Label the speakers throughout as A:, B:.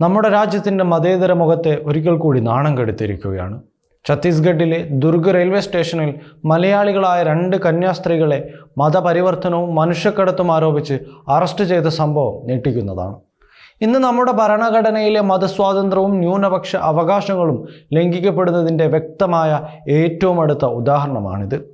A: നമ്മുടെ രാജ്യത്തിന്റെ മതേതര മുഖത്തെ ഒരിക്കൽ കൂടി നാണം കെടുത്തിരിക്കുകയാണ്. ഛത്തീസ്ഗഡിലെ ദുർഗ് റെയിൽവേ സ്റ്റേഷനിൽ മലയാളികളായ രണ്ട് കന്യാസ്ത്രീകളെ മതപരിവർത്തനവും മനുഷ്യക്കടത്തും ആരോപിച്ച് അറസ്റ്റ് ചെയ്ത സംഭവം ഞെട്ടിക്കുന്നതാണ്. ഇന്ന് നമ്മുടെ ഭരണഘടനയിലെ മതസ്വാതന്ത്ര്യവും ന്യൂനപക്ഷ അവകാശങ്ങളും ലംഘിക്കപ്പെടുന്നതിന്റെ വ്യക്തമായ ഏറ്റവും അടുത്ത ഉദാഹരണമാണിത്.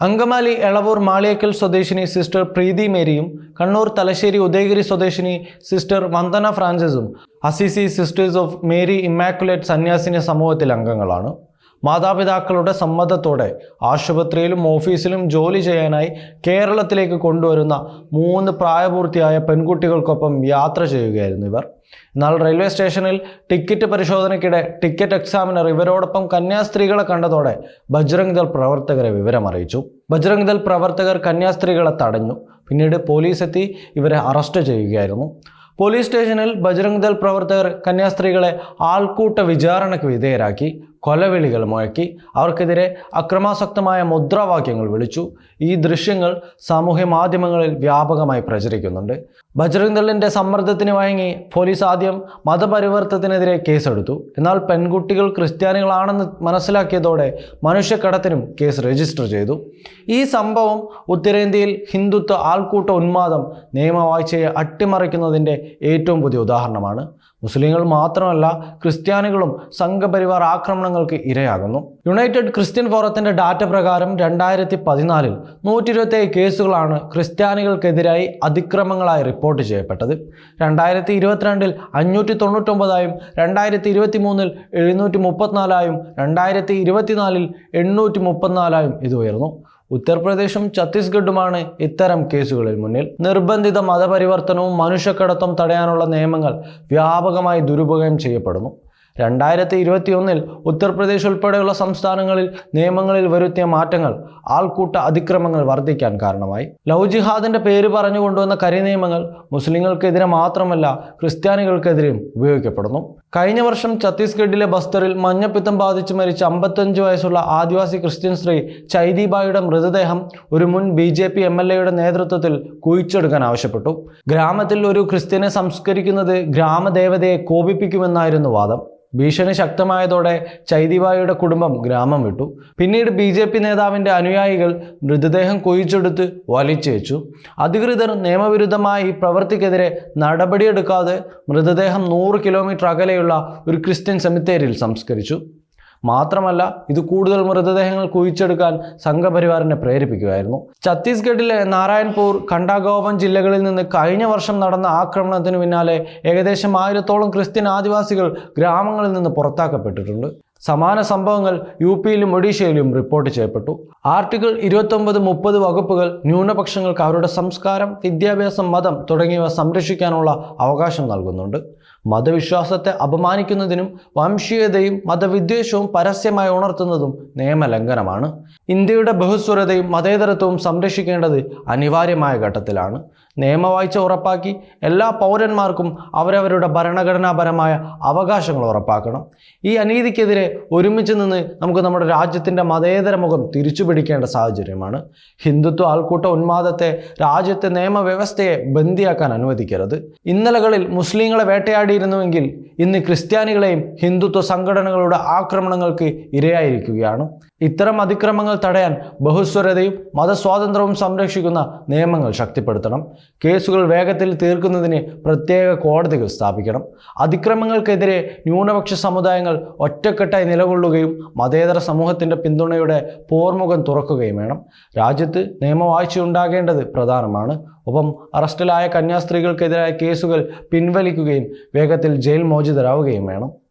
A: അങ്കമാലി എളവൂർ മാളിയക്കൽ സ്വദേശിനി സിസ്റ്റർ പ്രീതി മേരിയും കണ്ണൂർ തലശ്ശേരി ഉദയഗിരി സ്വദേശിനി sister Vandana ഫ്രാൻസിസും Assisi sisters of Mary immaculate സന്യാസിനി സമൂഹത്തിൽ അംഗങ്ങളാണ്. മാതാപിതാക്കളുടെ സമ്മതത്തോടെ ആശുപത്രിയിലും ഓഫീസിലും ജോലി ചെയ്യാനായി കേരളത്തിലേക്ക് കൊണ്ടുവരുന്ന മൂന്ന് പ്രായപൂർത്തിയായ പെൺകുട്ടികൾക്കൊപ്പം യാത്ര ചെയ്യുകയായിരുന്നു ഇവർ. എന്നാൽ റെയിൽവേ സ്റ്റേഷനിൽ ടിക്കറ്റ് പരിശോധനയ്ക്കിടെ ടിക്കറ്റ് എക്സാമിനർ ഇവരോടൊപ്പം കന്യാസ്ത്രീകളെ കണ്ടതോടെ ബജ്രംഗ് ദൾ പ്രവർത്തകരെ വിവരമറിയിച്ചു. ബജ്രംഗ് ദൾ പ്രവർത്തകർ കന്യാസ്ത്രീകളെ തടഞ്ഞു. പിന്നീട് പോലീസ് എത്തി ഇവരെ അറസ്റ്റ് ചെയ്യുകയായിരുന്നു. പോലീസ് സ്റ്റേഷനിൽ ബജ്രംഗ് ദൾ പ്രവർത്തകർ കന്യാസ്ത്രീകളെ ആൾക്കൂട്ട വിചാരണയ്ക്ക് വിധേയരാക്കി. കൊലവിളികൾ മുഴക്കി. അവർക്കെതിരെ അക്രമാസക്തമായ മുദ്രാവാക്യങ്ങൾ വിളിച്ചു. ഈ ദൃശ്യങ്ങൾ സാമൂഹ്യ മാധ്യമങ്ങളിൽ വ്യാപകമായി പ്രചരിക്കുന്നുണ്ട്. ബജ്രംഗ് ദളിന്റെ സമ്മർദ്ദത്തിന് വഴങ്ങി പോലീസ് ആദ്യം മതപരിവർത്തനത്തിനെതിരെ കേസെടുത്തു. എന്നാൽ പെൺകുട്ടികൾ ക്രിസ്ത്യാനികളാണെന്ന് മനസ്സിലാക്കിയതോടെ മനുഷ്യക്കടത്തിനും കേസ് രജിസ്റ്റർ ചെയ്തു. ഈ സംഭവം ഉത്തരേന്ത്യയിൽ ഹിന്ദുത്വ ആൾക്കൂട്ട ഉന്മാദം നിയമവാഴ്ചയെ അട്ടിമറിക്കുന്നതിന്റെ ഏറ്റവും പുതിയ ഉദാഹരണമാണ്. മുസ്ലിങ്ങൾ മാത്രമല്ല ക്രിസ്ത്യാനികളും സംഘപരിവാർ ആക്രമണങ്ങൾക്ക് ഇരയാകുന്നു. യുണൈറ്റഡ് ക്രിസ്ത്യൻ ഫോറത്തിന്റെ ഡാറ്റ പ്രകാരം രണ്ടായിരത്തി പതിനാലിൽ നൂറ്റി ഇരുപത്തേഴ് കേസുകളാണ് ക്രിസ്ത്യാനികൾക്കെതിരായി അതിക്രമങ്ങളായി റിപ്പോർട്ട് ചെയ്യപ്പെട്ടത്. രണ്ടായിരത്തി ഇരുപത്തിരണ്ടിൽ അഞ്ഞൂറ്റി തൊണ്ണൂറ്റൊമ്പതായും രണ്ടായിരത്തി ഇരുപത്തി മൂന്നിൽ എഴുന്നൂറ്റി മുപ്പത്തിനാലായും രണ്ടായിരത്തി ഇരുപത്തിനാലിൽ എണ്ണൂറ്റി മുപ്പത്തിനാലായും ഇത് ഉയർന്നു. ഉത്തർപ്രദേശും ഛത്തീസ്ഗഡുമാണ് ഇത്തരം കേസുകളിൽ മുന്നിൽ. നിർബന്ധിത മതപരിവർത്തനവും മനുഷ്യക്കടത്തും തടയാനുള്ള നിയമങ്ങൾ വ്യാപകമായി ദുരുപയോഗം ചെയ്യപ്പെടുന്നു. രണ്ടായിരത്തി ഇരുപത്തി ഒന്നിൽ ഉത്തർപ്രദേശ് ഉൾപ്പെടെയുള്ള സംസ്ഥാനങ്ങളിൽ നിയമങ്ങളിൽ വരുത്തിയ മാറ്റങ്ങൾ ആൾക്കൂട്ട അതിക്രമങ്ങൾ വർദ്ധിക്കാൻ കാരണമായി. ലവ് ജിഹാദിന്റെ പേര് പറഞ്ഞു കൊണ്ടുവന്ന കരിനിയമങ്ങൾ മുസ്ലിങ്ങൾക്കെതിരെ മാത്രമല്ല ക്രിസ്ത്യാനികൾക്കെതിരെയും ഉപയോഗിക്കപ്പെടുന്നു. കഴിഞ്ഞ വർഷം ഛത്തീസ്ഗഡിലെ ബസ്തറിൽ മഞ്ഞപ്പിത്തം ബാധിച്ച് മരിച്ച അമ്പത്തഞ്ച് വയസ്സുള്ള ആദിവാസി ക്രിസ്ത്യൻ സ്ത്രീ ചൈദീബായുടെ മൃതദേഹം ഒരു മുൻ B J P M L എയുടെ നേതൃത്വത്തിൽ കുഴിച്ചെടുക്കാൻ ആവശ്യപ്പെട്ടു. ഗ്രാമത്തിൽ ഒരു ക്രിസ്ത്യനെ സംസ്കരിക്കുന്നത് ഗ്രാമദേവതയെ കോപിപ്പിക്കുമെന്നായിരുന്നു വാദം. ഭീഷണി ശക്തമായതോടെ ചൈതിവായുടെ കുടുംബം ഗ്രാമം വിട്ടു. പിന്നീട് ബി ജെ പി നേതാവിന്റെ അനുയായികൾ മൃതദേഹം കുഴിച്ചെടുത്ത് വലിച്ചേച്ചു. അധികൃതർ നിയമവിരുദ്ധമായി പ്രവൃത്തിക്കെതിരെ നടപടിയെടുക്കാതെ മൃതദേഹം നൂറ് കിലോമീറ്റർ അകലെയുള്ള ഒരു ക്രിസ്ത്യൻ സെമിത്തേരിയിൽ സംസ്കരിച്ചു. മാത്രമല്ല ഇത് കൂടുതൽ മൃതദേഹങ്ങൾ കുഴിച്ചെടുക്കാൻ സംഘപരിവാറിനെ പ്രേരിപ്പിക്കുകയായിരുന്നു ഛത്തീസ്ഗഡിലെ നാരായൺപൂർ ഖണ്ഡാഗോവൻ ജില്ലകളിൽ നിന്ന് കഴിഞ്ഞ വർഷം നടന്ന ആക്രമണത്തിന് പിന്നാലെ ഏകദേശം ആയിരത്തോളം ക്രിസ്ത്യൻ ആദിവാസികൾ ഗ്രാമങ്ങളിൽ നിന്ന് പുറത്താക്കപ്പെട്ടിട്ടുണ്ട്. സമാന സംഭവങ്ങൾ യു പിയിലും ഒഡീഷയിലും റിപ്പോർട്ട് ചെയ്യപ്പെട്ടു. ആർട്ടിക്കിൾ ഇരുപത്തൊമ്പത് മുപ്പത് വകുപ്പുകൾ ന്യൂനപക്ഷങ്ങൾക്ക് അവരുടെ സംസ്കാരം വിദ്യാഭ്യാസം മതം തുടങ്ങിയവ സംരക്ഷിക്കാനുള്ള അവകാശം നൽകുന്നുണ്ട്. മതവിശ്വാസത്തെ അപമാനിക്കുന്നതിനും വംശീയതയും മതവിദ്വേഷവും പരസ്യമായി ഉണർത്തുന്നതും നിയമലംഘനമാണ്. ഇന്ത്യയുടെ ബഹുസ്വരതയും മതേതരത്വവും സംരക്ഷിക്കേണ്ടത് അനിവാര്യമായ ഘട്ടത്തിലാണ്. നിയമവാഴ്ച ഉറപ്പാക്കി എല്ലാ പൗരന്മാർക്കും അവരവരുടെ ഭരണഘടനാപരമായ അവകാശങ്ങൾ ഉറപ്പാക്കണം. ഈ അനീതിക്കെതിരെ ഒരുമിച്ച് നിന്ന് നമുക്ക് നമ്മുടെ രാജ്യത്തിന്റെ മതേതര മുഖം തിരിച്ചുപിടിക്കേണ്ട സാഹചര്യമാണ്. ഹിന്ദുത്വ ആൾക്കൂട്ട ഉന്മാദത്തെ രാജ്യത്തെ നിയമവ്യവസ്ഥയെ ബന്ദിയാക്കാൻ അനുവദിക്കരുത്. ഇന്നലകളിൽ മുസ്ലിങ്ങളെ വേട്ടയാടിയിരുന്നുവെങ്കിൽ ഇന്ന് ക്രിസ്ത്യാനികളെയും ഹിന്ദുത്വ സംഘടനകളുടെ ആക്രമണങ്ങൾക്ക് ഇരയായിരിക്കുകയാണ്. ഇത്തരം അതിക്രമങ്ങൾ തടയാൻ ബഹുസ്വരതയും മതസ്വാതന്ത്ര്യവും സംരക്ഷിക്കുന്ന നിയമങ്ങൾ ശക്തിപ്പെടുത്തണം. കേസുകൾ വേഗത്തിൽ തീർക്കുന്നതിന് പ്രത്യേക കോടതികൾ സ്ഥാപിക്കണം. അതിക്രമങ്ങൾക്കെതിരെ ന്യൂനപക്ഷ സമുദായങ്ങൾ ഒറ്റക്കെട്ടായി നിലകൊള്ളുകയും മതേതര സമൂഹത്തിന്റെ പിന്തുണയുടെ പോർമുഖം തുറക്കുകയും വേണം. രാജ്യത്ത് നിയമവാഴ്ച ഉണ്ടാകേണ്ടത് പ്രധാനമാണ്. ഒപ്പം അറസ്റ്റിലായ കന്യാസ്ത്രീകൾക്കെതിരായ കേസുകൾ പിൻവലിക്കുകയും വേഗത്തിൽ ജയിൽ മോചിതരാവുകയും വേണം.